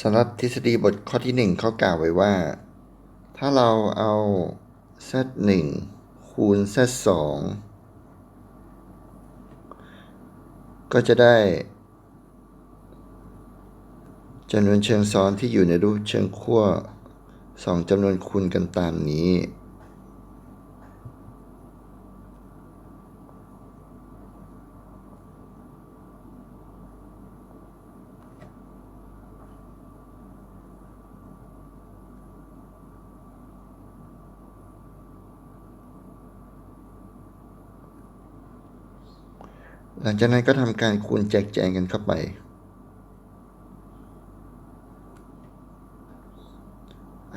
สำหรับทฤษฎีบทข้อที่หนึ่งเขากล่าวไว้ว่า ถ้าเราเอา z 1คูณ z 2ก็จะได้จำนวนเชิงซ้อนที่อยู่ในรูปเชิงขั้วสองจำนวนคูณกันตามนี้ หลังจากนั้นก็ทำการคูณแจกแจงกันเข้าไป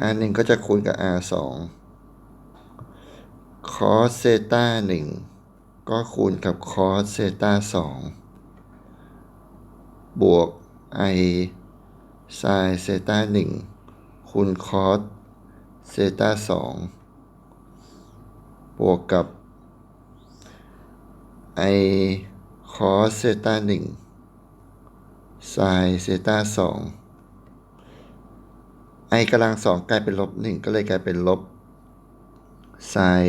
r หนึ่งก็จะคูณกับ r สอง cos เซตาหนึ่งก็คูณกับ cos เซตาสองบวก i sin เซตาหนึ่งคูณ cos เซตาสองบวกกับ i cos เซตาหนึ่ง sin เซตาสอง i กำลังสองกลายเป็นลบหนึ่งก็เลยกลายเป็นลบ sin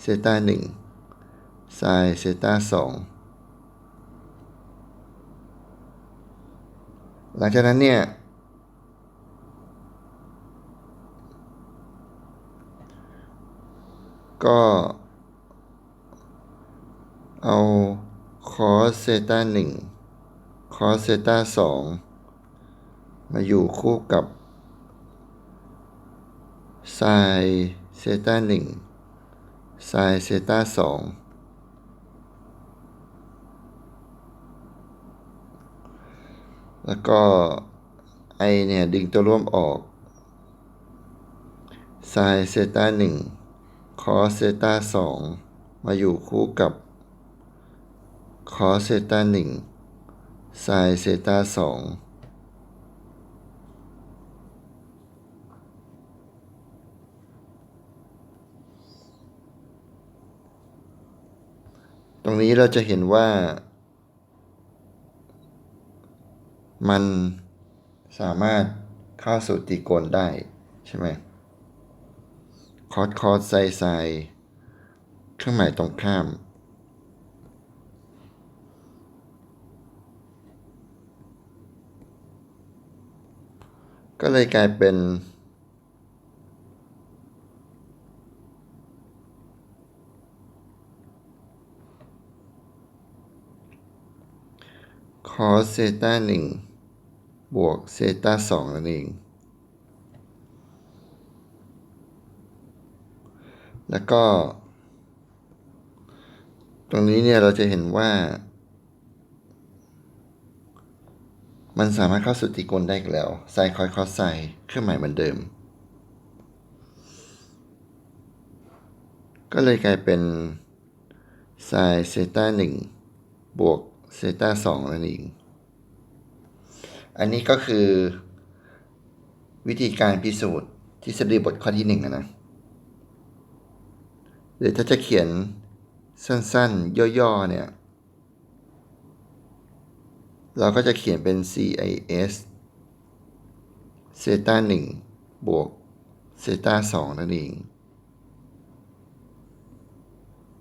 เซตาหนึ่ง sin เซตาสองหลังจากนั้นเนี่ยก็เอา cos เซต้าหนึ่ง cos เซต้าสองมาอยู่คู่กับ sin เซต้าหนึ่ง sin เซต้าสองแล้วก็ i เนี่ย ดึงตัวร่วมออก sin เซต้าหนึ่ง cos เซต้าสองมาอยู่คู่กับ cos เซตาหนึ่ง sin เซตาสองตรงนี้เราจะเห็นว่า มันสามารถเข้าสู่ตรีโกณได้ใช่ไหมคอสคอสไซไซเครื่องหมายตรงข้าม ก็เลยกลายเป็นคอสเซต้าหนึ่งบวกเซต้าสองนั่นเอง แล้วก็ ตรงนี้เนี่ยเราจะเห็นว่า มันสามารถเข้าสู่ตรีโกณได้อีกแล้วไซคอยคอสไซเครื่องหมายเหมือนเดิม ก็เลยกลายเป็นไซเซต้าหนึ่งบวกเซต้าสองนั่นเองอันนี้ก็คือ วิธีการพิสูจน์ทฤษฎีบทข้อที่หนึ่งนะหรือถ้าจะเขียนสั้นๆ ย่อๆเนี่ย เราก็จะเขียนเป็น CIS เซต้า1บวกเซต้า2นั่นเอง